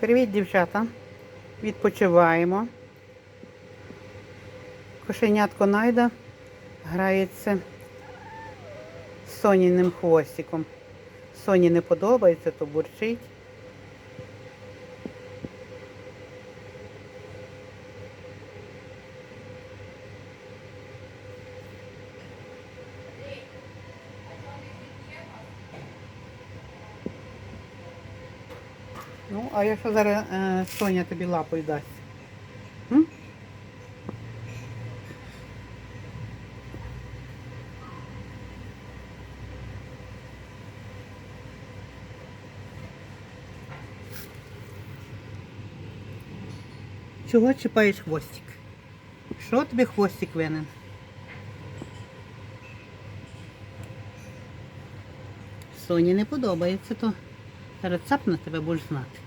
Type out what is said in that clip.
Привіт, дівчата. Відпочиваємо. Кошенятко Найда грається з соніним хвостиком. Соні не подобається, то бурчить. Ну, а якщо зараз е, Соня тобі лапою дасть? М? Чого чіпаєш хвостик? Що тобі хвостик винен? Соні не подобається, то зараз на тебе будеш знати.